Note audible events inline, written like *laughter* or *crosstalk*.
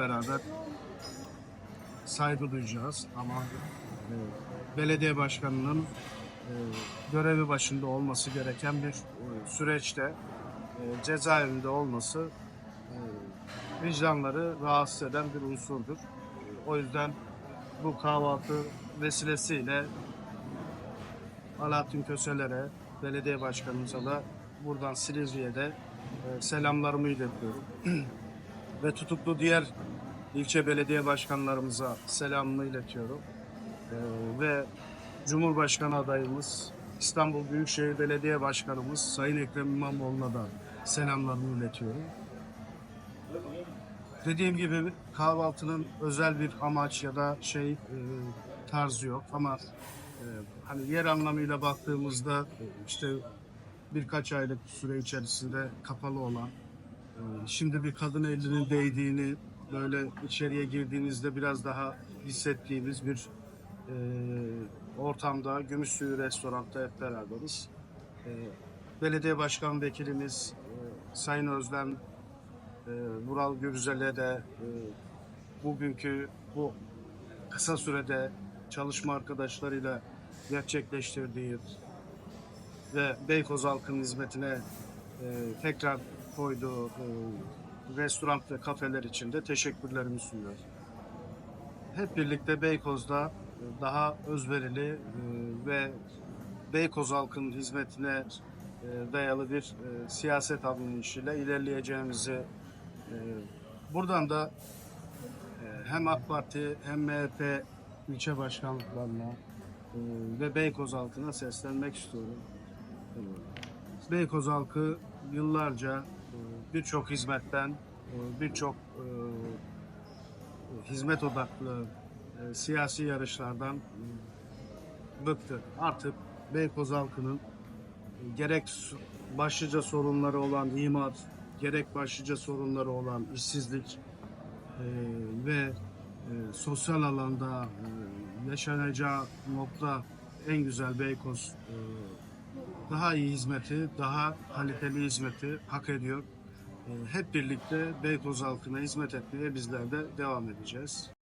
beraber saygı duyacağız ama e, belediye başkanının e, görevi başında olması gereken bir e, süreçte e, cezaevinde olması e, vicdanları rahatsız eden bir unsurdur. O yüzden bu kahvaltı vesilesiyle Alaaddin Köseler'e, belediye başkanımıza da buradan Silivri'ye de e, selamlarımı iletiyorum. *clears throat* Ve tutuklu diğer ilçe belediye başkanlarımıza selamımı iletiyorum. E, ve Cumhurbaşkanı adayımız, İstanbul Büyükşehir Belediye Başkanımız Sayın Ekrem İmamoğlu'na da selamlarımı iletiyorum. Dediğim gibi kahvaltının özel bir amaç ya da şey e, tarzı yok ama e, hani yer anlamıyla baktığımızda e, işte birkaç aylık süre içerisinde kapalı olan e, şimdi bir kadın elinin değdiğini böyle içeriye girdiğinizde biraz daha hissettiğimiz bir e, ortamda Gümüşsuyu Restorant'ta hep beraberiz. E, belediye başkan vekilimiz e, Sayın Özlem e, Vural Gürzel'e de e, bugünkü bu kısa sürede çalışma arkadaşlarıyla gerçekleştirdiği ve Beykoz halkının hizmetine e, tekrar koyduğu e, restoran ve kafeler için de teşekkürlerimi sunuyorum. Hep birlikte Beykoz'da e, daha özverili e, ve Beykoz halkının hizmetine e, dayalı bir siyaset anlayışıyla ilerleyeceğimizi buradan da hem AK Parti hem MHP ilçe başkanlıklarına ve Beykoz halkına seslenmek istiyorum. Beykoz halkı yıllarca birçok hizmetten, e, birçok e, hizmet odaklı e, siyasi yarışlardan bıktı. Artık Beykoz halkının gerek başlıca sorunları olan imar, gerek başlıca sorunları olan işsizlik ve sosyal alanda yaşanacağı nokta en güzel Beykoz daha iyi hizmeti, daha kaliteli hizmeti hak ediyor. E, hep birlikte Beykoz halkına hizmet etmeye bizler de devam edeceğiz.